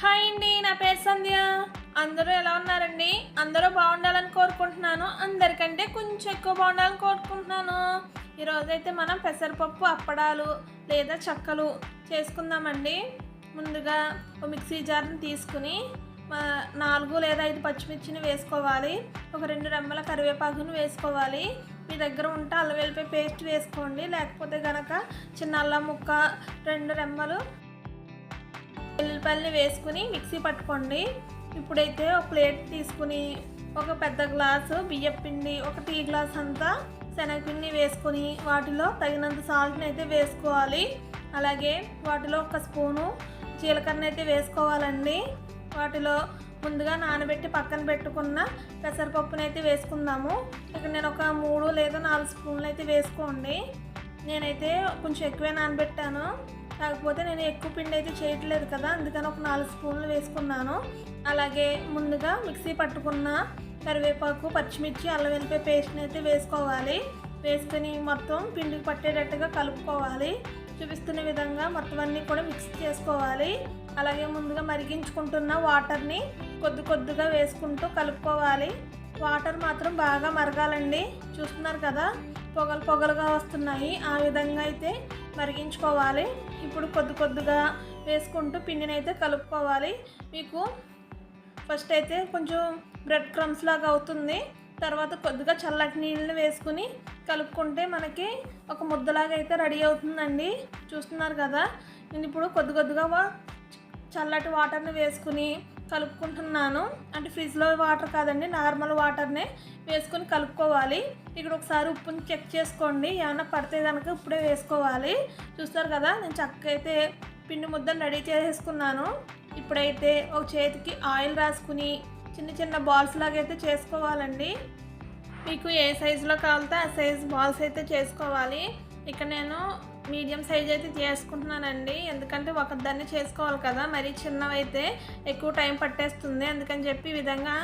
Hi అండి నా పేరు సంధ్య. అందరూ ఎలా ఉన్నారండి? అందరూ బాగుండాలని కోరుకుంటున్నాను. అందరికంటే కొంచెం ఎక్కువ బాగుండాలని కోరుకుంటున్నాను. ఈరోజు అయితే మనం పెసరపప్పు అప్పడాలు లేదా చక్కలు చేసుకుందామండి. ముందుగా ఒక మిక్సీ జార్ని తీసుకుని మా నాలుగు లేదా ఐదు పచ్చిమిర్చిని వేసుకోవాలి. ఒక రెండు రెమ్మల కరివేపాకును వేసుకోవాలి. మీ దగ్గర ఉంటే అల్లం వెల్లిపాయ పేస్ట్ వేసుకోండి. లేకపోతే కనుక చిన్న అల్లం ముక్క రెండు రెమ్మలు వెల్లుల్లిపాయలని వేసుకుని మిక్సీ పట్టుకోండి. ఇప్పుడైతే ఒక ప్లేట్ తీసుకుని ఒక పెద్ద గ్లాసు బియ్యం పిండి ఒక టీ గ్లాస్ అంతా శనగపిండి వేసుకొని వాటిలో తగినంత సాల్ట్ని అయితే వేసుకోవాలి. అలాగే వాటిలో ఒక స్పూను జీలకర్ర అయితే వేసుకోవాలండి. వాటిలో ముందుగా నానబెట్టి పక్కన పెట్టుకున్న పెసరపప్పును అయితే వేసుకుందాము. ఇక్కడ నేను ఒక మూడు లేదా నాలుగు స్పూన్లు అయితే వేసుకోండి. నేనైతే కొంచెం ఎక్కువే నానబెట్టాను. కాకపోతే నేను ఎక్కువ పిండి అయితే చేయట్లేదు కదా అందుకని ఒక నాలుగు స్పూన్లు వేసుకున్నాను. అలాగే ముందుగా మిక్సీ పట్టుకున్న కరివేపాకు పచ్చిమిర్చి అల్లం వెల్లిపాయ పేస్ట్ని అయితే వేసుకోవాలి. వేసుకుని మొత్తం పిండికి పట్టేటట్టుగా కలుపుకోవాలి. చూపిస్తున్న విధంగా మొత్తం అన్నీ కూడా మిక్స్ చేసుకోవాలి. అలాగే ముందుగా మరిగించుకుంటున్న వాటర్ని కొద్ది కొద్దిగా వేసుకుంటూ కలుపుకోవాలి. వాటర్ మాత్రం బాగా మరగాలండి. చూస్తున్నారు కదా పొగలు పొగలుగా వస్తున్నాయి. ఆ విధంగా అయితే మరిగించుకోవాలి. ఇప్పుడు కొద్ది కొద్దిగా వేసుకుంటూ పిండిని అయితే కలుపుకోవాలి. మీకు ఫస్ట్ అయితే కొంచెం బ్రెడ్ క్రమ్స్ లాగా అవుతుంది. తర్వాత కొద్దిగా చల్లటి నీళ్ళని వేసుకుని కలుపుకుంటే మనకి ఒక ముద్దలాగా అయితే రెడీ అవుతుందండి. చూస్తున్నారు కదా? నేను ఇప్పుడు కొద్ది కొద్దిగా వా- చల్లటి వాటర్ని వేసుకుని కలుపుకుంటున్నాను. అంటే ఫ్రిడ్జ్లో వాటర్ కాదండి నార్మల్ వాటర్నే వేసుకొని కలుపుకోవాలి. ఇక్కడ ఒకసారి ఉప్పుని చెక్ చేసుకోండి. ఏమైనా పడితే కనుక ఇప్పుడే వేసుకోవాలి. చూస్తారు కదా నేను చక్కైతే పిండి ముద్దను రెడీ చేసేసుకున్నాను. ఇప్పుడైతే ఒక చేతికి ఆయిల్ రాసుకుని చిన్న చిన్న బాల్స్ లాగా అయితే చేసుకోవాలండి. మీకు ఏ సైజులో కావాలితే ఆ సైజ్ బాల్స్ అయితే చేసుకోవాలి. ఇక్కడ నేను మీడియం సైజ్ అయితే చేసుకుంటున్నానండి. ఎందుకంటే ఒకదాన్ని చేసుకోవాలి కదా. మరీ చిన్నవైతే ఎక్కువ టైం పట్టేస్తుంది. అందుకని చెప్పి ఈ విధంగా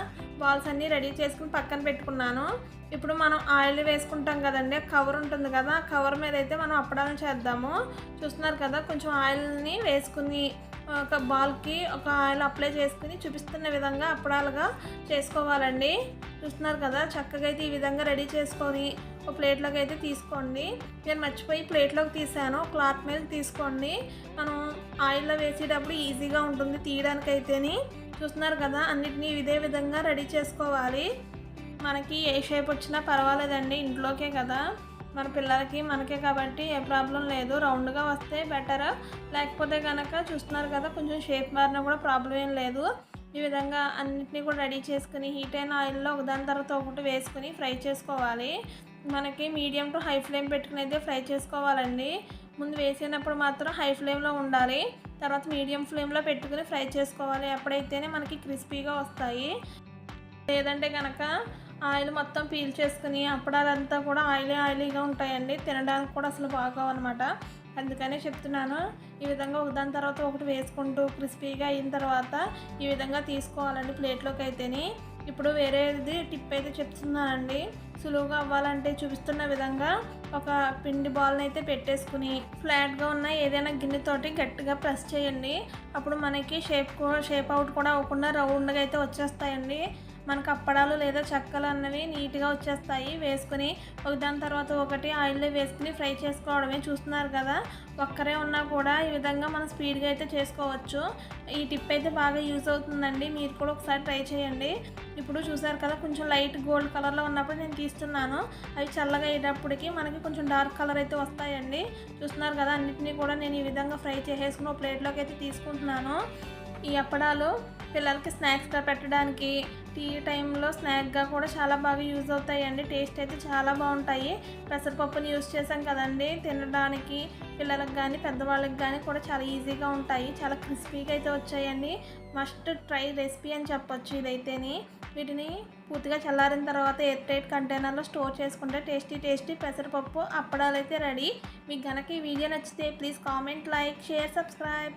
బాల్స్ అన్నీ రెడీ చేసుకుని పక్కన పెట్టుకున్నాను. ఇప్పుడు మనం ఆయిల్ వేసుకుంటాం కదండి. కవర్ ఉంటుంది కదా. కవర్ మీద అయితే మనం అప్పడాలను చేద్దాము. చూస్తున్నారు కదా కొంచెం ఆయిల్ని వేసుకుని ఒక బాల్కి ఒక ఆయిల్ అప్లై చేసుకుని చూపిస్తున్న విధంగా అప్పడాలుగా చేసుకోవాలండి. చూస్తున్నారు కదా చక్కగా అయితే ఈ విధంగా రెడీ చేసుకొని ఒక ప్లేట్లోకి అయితే తీసుకోండి. నేను మర్చిపోయి ప్లేట్లోకి తీసాను. క్లాత్ మీద తీసుకోండి. మనం ఆయిల్లో వేసేటప్పుడు ఈజీగా ఉంటుంది తీయడానికి అయితేని చూస్తున్నారు కదా అన్నిటినీ ఇదే విధంగా రెడీ చేసుకోవాలి. మనకి ఏ షేప్ వచ్చినా పర్వాలేదండి ఇంట్లోకే కదా. మన పిల్లలకి మనకే కాబట్టి ఏ ప్రాబ్లం లేదు. రౌండ్గా వస్తే బెటర్. లేకపోతే కనుక చూస్తున్నారు కదా కొంచెం షేప్ మారినా కూడా ప్రాబ్లం ఏం లేదు. ఈ విధంగా అన్నిటినీ కూడా రెడీ చేసుకుని హీట్ అయిన ఆయిల్లో ఒకదాని తర్వాత ఒకటి వేసుకుని ఫ్రై చేసుకోవాలి. మనకి మీడియం టు హై ఫ్లేమ్ పెట్టుకుని అయితే ఫ్రై చేసుకోవాలండి. ముందు వేసినప్పుడు మాత్రం హై ఫ్లేమ్లో ఉండాలి. తర్వాత మీడియం ఫ్లేమ్లో పెట్టుకుని ఫ్రై చేసుకోవాలి. అప్పుడైతేనే మనకి క్రిస్పీగా వస్తాయి. లేదంటే కనుక ఆయిల్ మొత్తం పీల్ చేసుకుని అప్పడాలంతా కూడా ఆయిలీ ఆయిలీగా ఉంటాయండి. తినడానికి కూడా అసలు బాగోవన్నమాట. అందుకనే చెప్తున్నాను. ఈ విధంగా ఒకదాని తర్వాత ఒకటి వేసుకుంటూ క్రిస్పీగా అయిన తర్వాత ఈ విధంగా తీసుకోవాలండి ప్లేట్లోకి అయితేనే. ఇప్పుడు వేరేది టిప్ అయితే చెప్తున్నానండి. సులువుగా అవ్వాలంటే చూపిస్తున్న విధంగా ఒక పిండి బాల్ని అయితే పెట్టేసుకుని ఫ్లాట్గా ఉన్న ఏదైనా గిన్నెతోటి గట్టిగా ప్రెస్ చేయండి. అప్పుడు మనకి షేప్ షేప్ అవుట్ కూడా అవ్వకుండా రౌండ్గా అయితే వచ్చేస్తాయండి. మనకు అప్పడాలు లేదా చెక్కలు అన్నవి నీట్గా వచ్చేస్తాయి. వేసుకుని ఒక దాని తర్వాత ఒకటి ఆయిల్లో వేసుకుని ఫ్రై చేసుకోవడమే చూస్తున్నారు కదా. ఒక్కరే ఉన్నా కూడా ఈ విధంగా మనం స్పీడ్గా అయితే చేసుకోవచ్చు. ఈ టిప్ అయితే బాగా యూజ్ అవుతుందండి. మీరు కూడా ఒకసారి ట్రై చేయండి. ఇప్పుడు చూసారు కదా కొంచెం లైట్ గోల్డ్ కలర్లో ఉన్నప్పుడు నేను తీస్తున్నాను. అవి చల్లగా అయ్యేటప్పటికి మనకి కొంచెం డార్క్ కలర్ అయితే వస్తాయండి. చూస్తున్నారు కదా అన్నిటినీ కూడా నేను ఈ విధంగా ఫ్రై చేసేసుకుని ఒక ప్లేట్లోకి అయితే తీసుకుంటున్నాను. ఈ అప్పడాలు పిల్లలకి స్నాక్స్గా పెట్టడానికి టీ టైంలో స్నాక్గా కూడా చాలా బాగా యూజ్ అవుతాయండి. టేస్ట్ అయితే చాలా బాగుంటాయి. పెసరపప్పుని యూజ్ చేసాం కదండి. తినడానికి పిల్లలకు కానీ పెద్దవాళ్ళకి కానీ కూడా చాలా ఈజీగా ఉంటాయి. చాలా క్రిస్పీగా అయితే వచ్చాయండి. మస్ట్ ట్రై రెసిపీ అని చెప్పొచ్చు ఇదైతేని. వీటిని పూర్తిగా చల్లారిన తర్వాత ఎయిర్ టైట్ కంటైనర్లో స్టోర్ చేసుకుంటే టేస్టీ టేస్టీ పెసరపప్పు అప్పడాలు అయితే రెడీ మీకు కనుక ఈ వీడియో నచ్చితే please comment like share subscribe